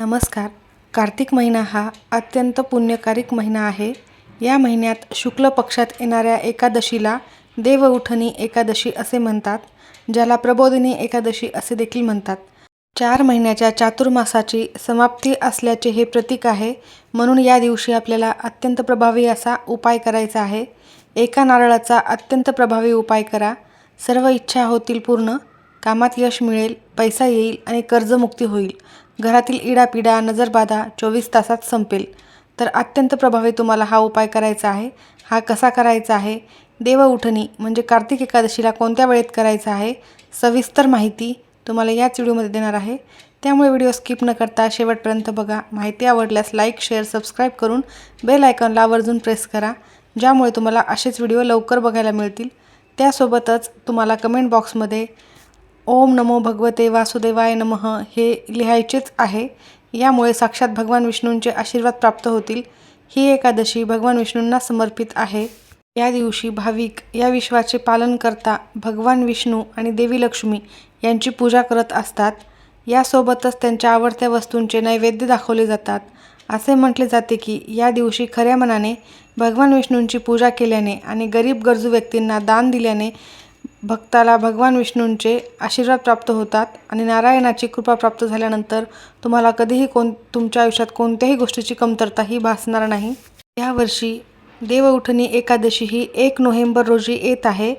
नमस्कार. कार्तिक महिना हा अत्यंत पुण्यकारिक महिना आहे. या महिन्यात शुक्ल पक्षात येणाऱ्या एकादशीला देवउठणी एकादशी असे म्हणतात ज्याला प्रबोधिनी एकादशी असे देखील म्हणतात. चार महिन्याच्या चातुर्मासाची समाप्ती असल्याचे हे प्रतीक आहे म्हणून या दिवशी आपल्याला अत्यंत प्रभावी असा उपाय करायचा आहे. एका नारळाचा अत्यंत प्रभावी उपाय करा. सर्व इच्छा होतील पूर्ण. कामात यश मिळेल पैसा येईल आणि कर्जमुक्ती होईल. घरातील इडापिडा नजरबाधा चोवीस तासात संपेल. तर अत्यंत प्रभावी तुम्हाला हा उपाय करायचा आहे. हा कसा करायचा आहे? देवउठणी म्हणजे कार्तिक एकादशीला कोणत्या वेळेत करायचा आहे? सविस्तर माहिती तुम्हाला याच व्हिडिओमध्ये देणार आहे. त्यामुळे व्हिडिओ स्किप न करता शेवटपर्यंत बघा. माहिती आवडल्यास लाईक शेअर सबस्क्राईब करून बेल आयकॉनला आवर्जून प्रेस करा ज्यामुळे तुम्हाला असेच व्हिडिओ लवकर बघायला मिळतील. त्यासोबतच तुम्हाला कमेंट बॉक्समध्ये ओम नमो भगवते वासुदेवाय नमः हे लिहायचेच आहे. यामुळे साक्षात भगवान विष्णूंचे आशीर्वाद प्राप्त होतील. ही एकादशी भगवान विष्णूंना समर्पित आहे. या दिवशी भाविक या विश्वाचे पालन करता भगवान विष्णू आणि देवी लक्ष्मी यांची पूजा करत असतात. यासोबतच त्यांच्या आवडत्या वस्तूंचे नैवेद्य दाखवले जातात. असे म्हटले जाते की या दिवशी खऱ्या मनाने भगवान विष्णूंची पूजा केल्याने आणि गरीब गरजू व्यक्तींना दान दिल्याने भक्ताला भगवान विष्णूंचे आशीर्वाद प्राप्त होतात आणि नारायणाची कृपा प्राप्त झाल्यानंतर तुम्हाला कधीही कोण तुमच्या आयुष्यात कोणत्याही गोष्टीची कमतरताही भासणार नाही. यावर्षी देवउठणी एकादशी ही एक नोव्हेंबर रोजी येत आहे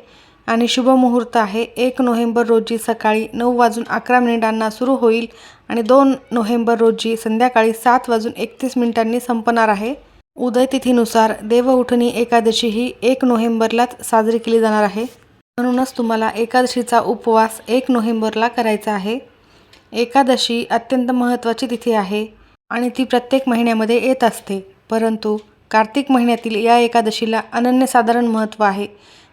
आणि शुभमुहूर्त आहे. एक नोव्हेंबर रोजी सकाळी नऊ वाजून अकरा मिनिटांना सुरू होईल आणि दोन नोव्हेंबर रोजी संध्याकाळी सात वाजून एकतीस मिनिटांनी संपणार आहे. उदयतिथीनुसार देवउठणी एकादशी ही एक नोव्हेंबरलाच साजरी केली जाणार आहे. म्हणूनच तुम्हाला एकादशीचा उपवास एक नोव्हेंबरला करायचा आहे. एकादशी अत्यंत महत्त्वाची तिथी आहे आणि ती प्रत्येक महिन्यामध्ये येत असते. परंतु कार्तिक महिन्यातील या एकादशीला अनन्यसाधारण महत्त्व आहे.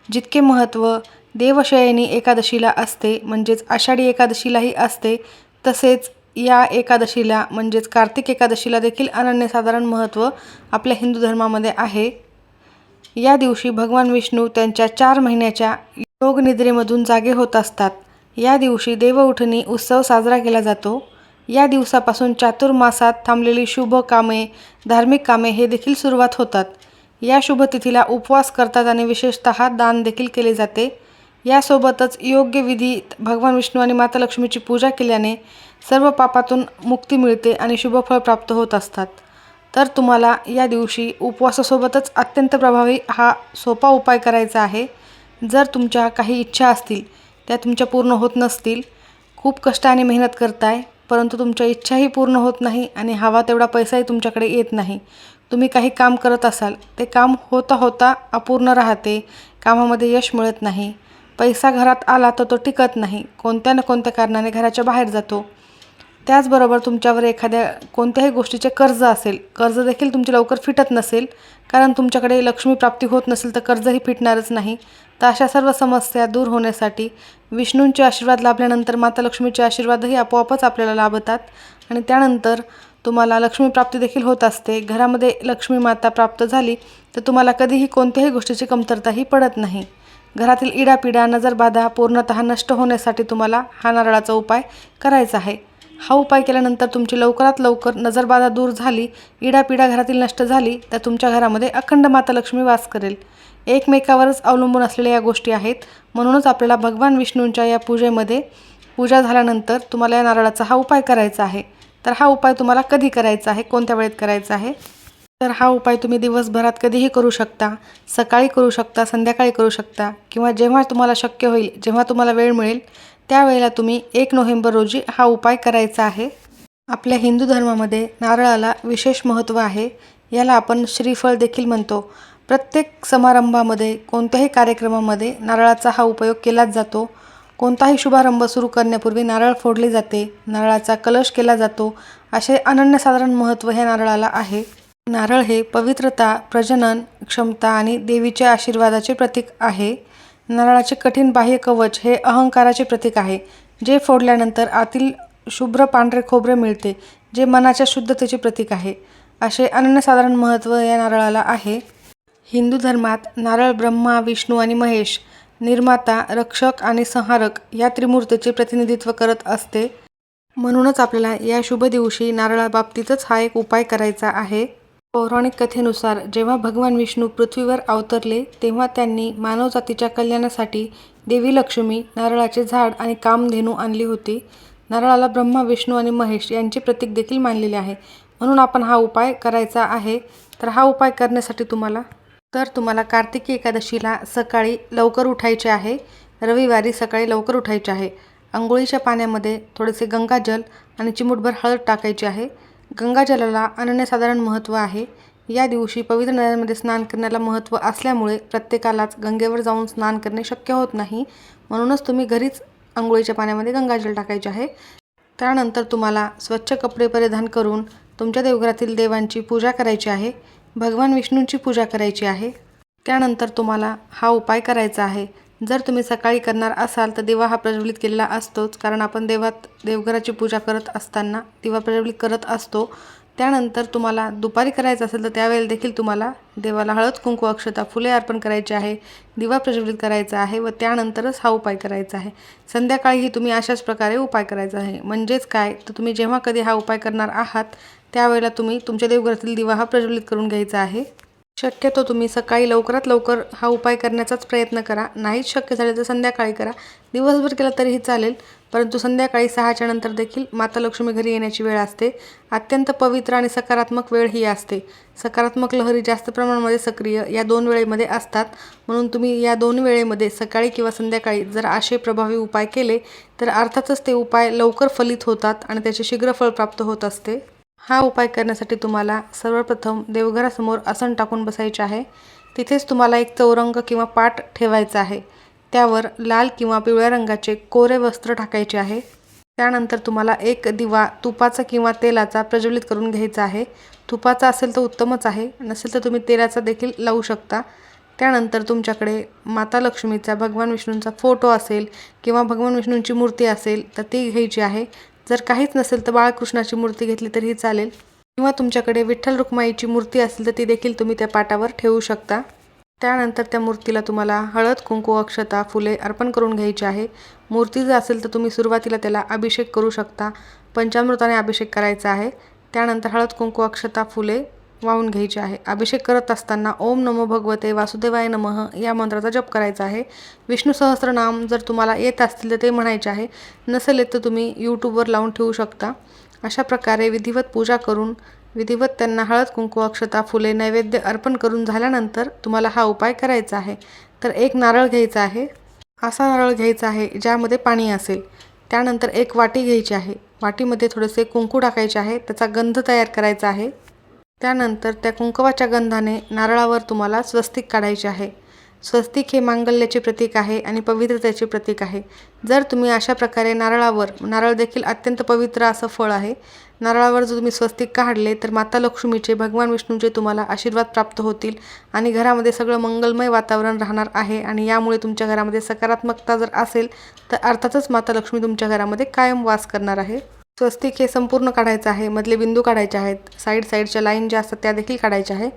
जितके महत्त्व देवशयनी एकादशीला असते म्हणजेच आषाढी एकादशीलाही असते तसेच या एकादशीला म्हणजेच कार्तिक एकादशीला देखील अनन्यसाधारण महत्त्व आपल्या हिंदू धर्मामध्ये आहे. या दिवशी भगवान विष्णू त्यांच्या चार महिन्याच्या रोगनिद्रेमधून जागे होत असतात. या दिवशी देवउठणी उत्सव साजरा केला जातो. या दिवसापासून चातुर्मासात थांबलेली शुभ कामे धार्मिक कामे हे देखील सुरुवात होतात. या शुभतिथीला उपवास करतात आणि विशेषतः दान देखील केले जाते. यासोबतच योग्य विधी भगवान विष्णू आणि माता लक्ष्मीची पूजा केल्याने सर्व पापातून मुक्ती मिळते आणि शुभफळ प्राप्त होत असतात. तर तुम्हाला या दिवशी उपवासासोबतच अत्यंत प्रभावी हा सोपा उपाय करायचा आहे. जर तुमच्या काही इच्छा असतील त्या तुमच्या पूर्ण होत नसतील खूप कष्टाने मेहनत करताय परंतु तुमच्या इच्छाही पूर्ण होत नाही आणि हवा तेवढा पैसाही तुमच्याकडे येत नाही. तुम्ही काही काम करत असाल ते काम होता होता अपूर्ण राहते कामामध्ये यश मिळत नाही. पैसा घरात आला तर तो टिकत नाही कोणत्या ना कोणत्या कारणाने घराच्या बाहेर जातो. त्याचबरोबर तुमच्यावर एखाद्या कोणत्याही गोष्टीचे कर्ज असेल कर्ज देखील तुमचे लवकर फिटत नसेल कारण तुमच्याकडे लक्ष्मी प्राप्ती होत नसेल तर कर्जही फिटणारच नाही. तर अशा सर्व समस्या दूर होण्यासाठी विष्णूंचे आशीर्वाद लाभल्यानंतर माता लक्ष्मीचे आशीर्वादही आपोआपच आपल्याला लाभतात. आणि त्यानंतर तुम्हाला लक्ष्मी प्राप्ती देखील होत असते. घरामध्ये लक्ष्मी माता प्राप्त झाली तर तुम्हाला कधीही कोणत्याही गोष्टीची कमतरताही पडत नाही. घरातील इडापिडा नजरबाधा पूर्णतः नष्ट होण्यासाठी तुम्हाला हा नारळाचा उपाय करायचा आहे. हा उपाय केल्यानंतर तुमची लवकरात लवकर नजरबाधा दूर झाली इडापिडा घरातील नष्ट झाली तर तुमच्या घरामध्ये अखंड माता लक्ष्मी वास करेल. एकमेकावरच अवलंबून असलेल्या या गोष्टी आहेत. म्हणूनच आपल्याला भगवान विष्णूंच्या या पूजेमध्ये पूजा झाल्यानंतर तुम्हाला या नारळाचा हा उपाय करायचा आहे. तर हा उपाय तुम्हाला कधी करायचा आहे? कोणत्या वेळेत करायचा आहे? तर हा उपाय तुम्ही दिवसभरात कधीही करू शकता. सकाळी करू शकता संध्याकाळी करू शकता किंवा जेव्हा तुम्हाला शक्य होईल जेव्हा तुम्हाला वेळ मिळेल त्यावेळेला तुम्ही एक नोव्हेंबर रोजी हा उपाय करायचा आहे. आपल्या हिंदू धर्मामध्ये नारळाला विशेष महत्त्व आहे. याला आपण श्रीफळ देखील म्हणतो. प्रत्येक समारंभामध्ये कोणत्याही कार्यक्रमामध्ये नारळाचा हा उपयोग केलाच जातो. कोणताही शुभारंभ सुरू करण्यापूर्वी नारळ फोडले जाते. नारळाचा कलश केला जातो. असे अनन्यसाधारण महत्त्व ह्या नारळाला आहे. नारळ हे पवित्रता प्रजनन क्षमता आणि देवीच्या आशीर्वादाचे प्रतीक आहे. नारळाचे कठीण बाह्य कवच हे अहंकाराचे प्रतीक आहे जे फोडल्यानंतर आतील शुभ्र पांढरे खोबरे मिळते जे मनाच्या शुद्धतेचे प्रतीक आहे. असे अनन्यसाधारण महत्त्व या नारळाला आहे. हिंदू धर्मात नारळ ब्रह्मा विष्णू आणि महेश निर्माता रक्षक आणि संहारक या त्रिमूर्तीचे प्रतिनिधित्व करत असते. म्हणूनच आपल्याला या शुभ दिवशी नारळाबाबतीतच हा एक उपाय करायचा आहे. पौराणिक कथेनुसार जेव्हा भगवान विष्णू पृथ्वीवर अवतरले तेव्हा त्यांनी मानवजातीच्या कल्याणासाठी देवी लक्ष्मी नारळाचे झाड आणि कामधेनू आणली होती. नारळाला ब्रह्मा विष्णू आणि महेश यांचे प्रतीक देखील मानलेले आहे. म्हणून आपण हा उपाय करायचा आहे. तर हा उपाय करण्यासाठी तुम्हाला तर तुम्हाला कार्तिकी एकादशीला सकाळी लवकर उठायचे आहे. रविवारी सकाळी लवकर उठायचे आहे. आंघोळीच्या पाण्यामध्ये थोडेसे गंगाजल आणि चिमूटभर हळद टाकायची आहे. गंगाजलाला अनन्यसाधारण महत्त्व आहे. या दिवशी पवित्र नद्यांमध्ये स्नान करण्याला महत्त्व असल्यामुळे प्रत्येकालाच गंगेवर जाऊन स्नान करणे शक्य होत नाही. म्हणूनच तुम्ही घरीच आंघोळीच्या पाण्यामध्ये गंगाजल टाकायचे आहे. त्यानंतर तुम्हाला स्वच्छ कपडे परिधान करून तुमच्या देवघरातील देवांची पूजा करायची आहे. भगवान विष्णूंची पूजा करायची आहे. त्यानंतर तुम्हाला हा उपाय करायचा आहे. जर तुम्ही सकाळी करणार असाल तर दिवा हा प्रज्वलित केलेला असतोच. कारण आपण देवात देवघराची पूजा करत असताना दिवा प्रज्वलित करत असतो. त्यानंतर तुम्हाला दुपारी करायचं असेल तर त्यावेळेला देखील तुम्हाला देवाला हळद कुंकू अक्षता फुले अर्पण करायचे आहे. दिवा प्रज्वलित करायचा आहे व त्यानंतरच हा उपाय करायचा आहे. संध्याकाळीही तुम्ही अशाच प्रकारे उपाय करायचा आहे. म्हणजेच काय? तर तुम्ही जेव्हा कधी हा उपाय करणार आहात त्यावेळेला तुम्ही तुमच्या देवघरातील दिवा हा प्रज्वलित करून घ्यायचा आहे. शक्यतो तुम्ही सकाळी लवकरात लवकर हा उपाय करण्याचाच प्रयत्न करा. नाहीच शक्य झाले तर संध्याकाळी करा. दिवसभर केला तरीही चालेल परंतु संध्याकाळी सहाच्या नंतर देखील माता लक्ष्मी घरी येण्याची वेळ असते. अत्यंत पवित्र आणि सकारात्मक वेळ ही असते. सकारात्मक लहरी जास्त प्रमाणामध्ये सक्रिय या दोन वेळेमध्ये असतात. म्हणून तुम्ही या दोन वेळेमध्ये सकाळी किंवा संध्याकाळी जर असे प्रभावी उपाय केले तर अर्थातच ते उपाय लवकर फलित होतात आणि त्याचे शीघ्र फळ प्राप्त होत असते. हा उपाय करण्यासाठी तुम्हाला सर्वप्रथम देवघरासमोर आसन टाकून बसायचे आहे. तिथेच तुम्हाला एक चौरंग किंवा पाट ठेवायचा आहे. त्यावर लाल किंवा पिवळ्या रंगाचे कोरे वस्त्र टाकायचे आहे. त्यानंतर तुम्हाला एक दिवा तुपाचा किंवा तेलाचा प्रज्वलित करून घ्यायचा आहे. तुपाचा असेल तर उत्तमच आहे नसेल तर तुम्ही तेलाचा देखील लावू शकता. त्यानंतर तुमच्याकडे माता लक्ष्मीचा भगवान विष्णूंचा फोटो असेल किंवा भगवान विष्णूंची मूर्ती असेल तर ती घ्यायची आहे. जर काहीच नसेल तर बाळकृष्णाची मूर्ती घेतली तरीही चालेल. किंवा तुमच्याकडे विठ्ठल रुक्माईची मूर्ती असेल तर ती देखील तुम्ही त्या पाटावर ठेवू शकता. त्यानंतर त्या मूर्तीला तुम्हाला हळद कुंकू अक्षता फुले अर्पण करून घ्यायची आहे. मूर्ती जर असेल तर तुम्ही सुरुवातीला त्याला अभिषेक करू शकता. पंचामृताने अभिषेक करायचा आहे. त्यानंतर हळद कुंकू अक्षता फुले वाहून घ्यायचे आहे. अभिषेक करत असताना ओम नमो भगवते वासुदेवाय नमः या मंत्राचा जप करायचा आहे. विष्णू सहस्रनाम जर तुम्हाला येत असतील तर ते म्हणायचे आहे. नसेल येत तर तुम्ही यूट्यूबवर लावून ठेवू शकता. अशा प्रकारे विधिवत पूजा करून विधिवत त्यांना हळद कुंकू अक्षता फुले नैवेद्य अर्पण करून झाल्यानंतर तुम्हाला हा उपाय करायचा आहे. तर एक नारळ घ्यायचा आहे. असा नारळ घ्यायचा आहे ज्यामध्ये पाणी असेल. त्यानंतर एक वाटी घ्यायची आहे. वाटीमध्ये थोडेसे कुंकू टाकायचे आहे. त्याचा गंध तयार करायचा आहे. त्यानंतर त्या कुंकवाच्या गंधाने नारळावर तुम्हाला स्वस्तिक काढायचे आहे. स्वस्तिक हे मांगल्याचे प्रतीक आहे आणि पवित्रतेचे प्रतीक आहे. जर तुम्ही अशा प्रकारे नारळावर नारळ देखील अत्यंत पवित्र असं फळ आहे नारळावर जर तुम्ही स्वस्तिक काढले तर माता लक्ष्मीचे भगवान विष्णूचे तुम्हाला आशीर्वाद प्राप्त होतील आणि घरामध्ये सगळं मंगलमय वातावरण राहणार आहे आणि यामुळे तुमच्या घरामध्ये सकारात्मकता जर असेल तर अर्थातच माता लक्ष्मी तुमच्या घरामध्ये कायम वास करणार आहे. स्वस्तिक हे संपूर्ण काढायचं आहे मधले बिंदू काढायचे आहेत साईड साईडच्या लाईन ज्या असतात त्या देखील काढायच्या आहे.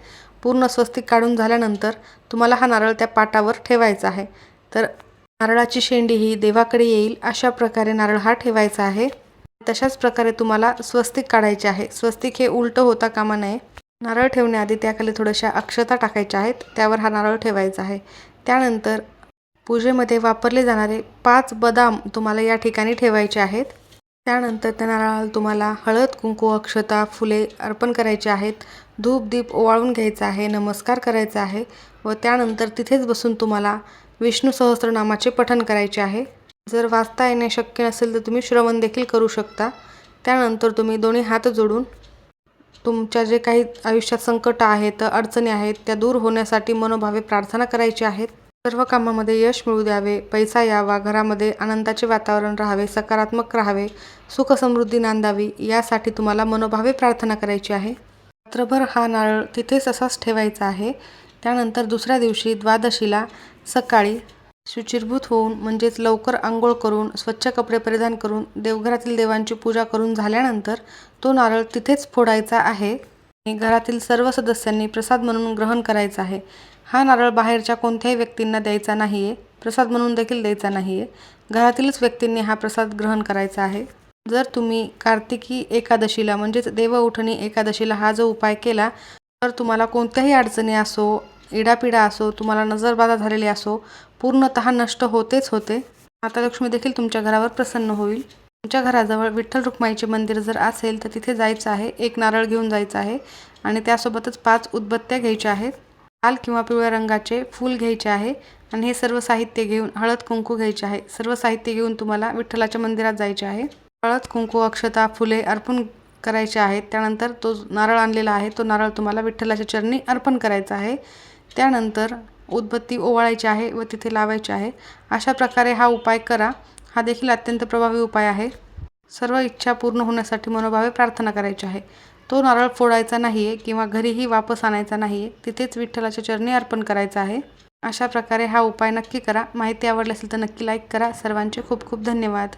पूर्ण स्वस्तिक काढून झाल्यानंतर तुम्हाला हा नारळ त्या पाटावर ठेवायचा आहे. तर नारळाची शेंडी ही देवाकडे येईल अशा प्रकारे नारळ हा ठेवायचा आहे. तशाच प्रकारे तुम्हाला स्वस्तिक काढायचे आहे. स्वस्तिक हे उलटं होता कामा नये. नारळ ठेवण्याआधी त्याखाली थोड्याशा अक्षता टाकायच्या आहेत त्यावर हा नारळ ठेवायचा आहे. त्यानंतर पूजेमध्ये वापरले जाणारे पाच बदाम तुम्हाला या ठिकाणी ठेवायचे आहेत. त्यानंतर त्या नारळाला तुम्हाला हळद कुंकू अक्षता फुले अर्पण करायचे आहेत. धूप दीप ओवाळून घ्यायचा आहे नमस्कार करायचा आहे व त्यानंतर तिथेच बसून तुम्हाला विष्णू सहस्रनामाचे पठण करायचे आहे. जर वाचता येणे शक्य नसेल तर तुम्ही श्रवण देखील करू शकता. त्यानंतर तुम्ही दोन्ही हात जोडून तुमच्या जे काही आयुष्यात संकट आहेत अडचणी आहेत त्या दूर होण्यासाठी मनोभावे प्रार्थना करायची आहेत. सर्व कामामध्ये यश मिळू द्यावे पैसा यावा घरामध्ये आनंदाचे वातावरण राहावे सकारात्मक राहावे सुख समृद्धी नांदावी यासाठी तुम्हाला मनोभावे प्रार्थना करायची आहे. रात्रभर हा नारळ तिथेच असाच ठेवायचा आहे. त्यानंतर दुसऱ्या दिवशी द्वादशीला सकाळी शुचिर्भूत होऊन म्हणजेच लवकर आंघोळ करून स्वच्छ कपडे परिधान करून देवघरातील देवांची पूजा करून झाल्यानंतर तो नारळ तिथेच फोडायचा आहे. आणि घरातील सर्व सदस्यांनी प्रसाद म्हणून ग्रहण करायचा आहे. हा नारळ बाहेरच्या कोणत्याही व्यक्तींना द्यायचा नाही आहे प्रसाद म्हणून देखील द्यायचा नाही आहे घरातीलच व्यक्तींनी हा प्रसाद ग्रहण करायचा आहे. जर तुम्ही कार्तिकी एकादशीला म्हणजेच देवउठणी एकादशीला हा जो उपाय केला तर तुम्हाला कोणत्याही अडचणी असो इडापिडा असो तुम्हाला नजरबाधा झालेली असो पूर्णतः नष्ट होतेच होते. माता लक्ष्मी देखील तुमच्या घरावर प्रसन्न होईल. तुमच्या घराजवळ विठ्ठल रुक्माईचे मंदिर जर असेल तर तिथे जायचं आहे. एक नारळ घेऊन जायचं आहे आणि त्यासोबतच पाच उदबत्त्या घ्यायच्या आहेत. लाल किंवा पिवळ्या रंगाचे फूल घ्यायचे आहे. आणि हे सर्व साहित्य घेऊन हळद कुंकू घ्यायचे आहे. सर्व साहित्य घेऊन तुम्हाला विठ्ठलाच्या मंदिरात जायचे आहे. हळद कुंकू अक्षता फुले अर्पण करायचे आहेत. त्यानंतर तो नारळ आणलेला आहे. तो नारळ तुम्हाला विठ्ठलाच्या चरणी अर्पण करायचा आहे. त्यानंतर उदबत्ती ओवाळायची आहे व तिथे लावायची आहे. अशा प्रकारे हा उपाय करा. हा देखील अत्यंत प्रभावी उपाय आहे. सर्व इच्छा पूर्ण होण्यासाठी मनोभावे प्रार्थना करायची आहे. तो नारळ फोडायचा नाही आहे किंवा घरीही वापस आणायचा नाही आहे तिथेच विठ्ठलाच्या चरणी अर्पण करायचा आहे. अशा प्रकारे हा उपाय नक्की करा. माहिती आवडली असेल तर नक्की लाईक करा. सर्वांचे खूप खूप धन्यवाद.